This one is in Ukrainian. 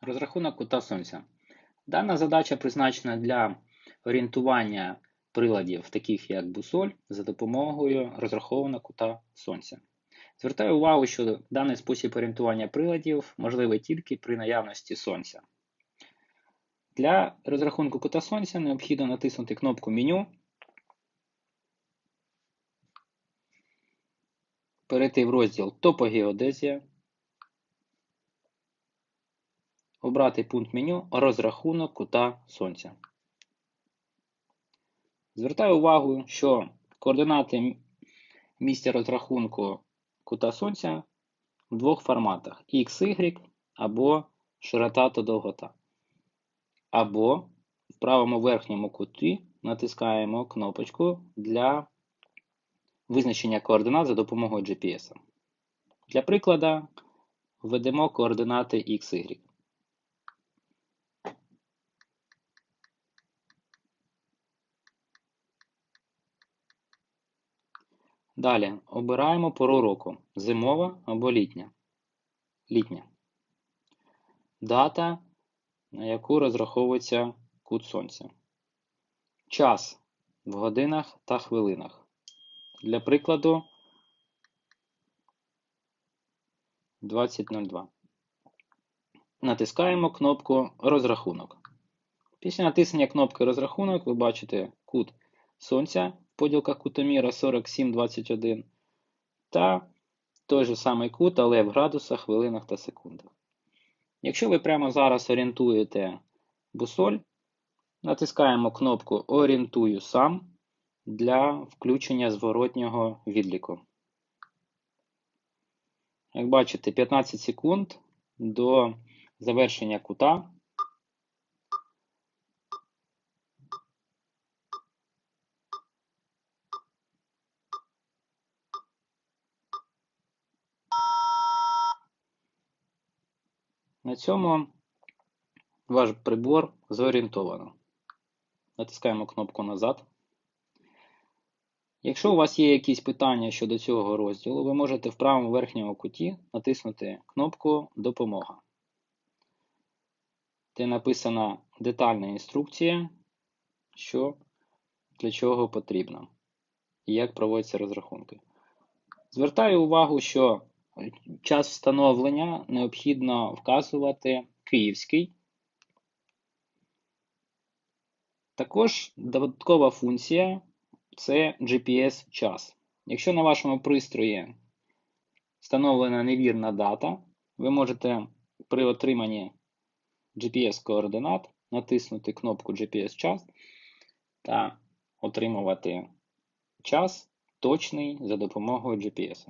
Розрахунок кута сонця. Дана задача призначена для орієнтування приладів, таких як бусоль, за допомогою розрахованого кута сонця. Звертаю увагу, що даний спосіб орієнтування приладів можливий тільки при наявності сонця. Для розрахунку кута сонця необхідно натиснути кнопку меню, перейти в розділ Топогеодезія, обрати пункт меню Розрахунок кута сонця. Звертаю увагу, що координати місця розрахунку кута сонця в двох форматах X, Y або широта та довгота. Або в правому верхньому куті натискаємо кнопочку для визначення координат за допомогою GPS. Для прикладу введемо координати X, Далі обираємо пору року зимова або літня. літня. Дата, на яку розраховується кут сонця. Час в годинах та хвилинах. Для прикладу 20.02. Натискаємо кнопку Розрахунок. Після натиснення кнопки Розрахунок ви бачите кут сонця поділках кутоміра 47,21 та той же самий кут, але в градусах, хвилинах та секундах. Якщо ви прямо зараз орієнтуєте бусоль, натискаємо кнопку Орієнтую сам для включення зворотнього відліку. Як бачите, 15 секунд до завершення кута На цьому ваш прибор зорієнтовано. Натискаємо кнопку назад. Якщо у вас є якісь питання щодо цього розділу, ви можете в правому верхньому куті натиснути кнопку Допомога, де написана детальна інструкція, що для чого потрібно і як проводяться розрахунки. Звертаю увагу, що час встановлення необхідно вказувати київський. Також додаткова функція це GPS-час. Якщо на вашому пристрої встановлена невірна дата, ви можете при отриманні GPS-координат натиснути кнопку GPS-час та отримувати час точний за допомогою GPS.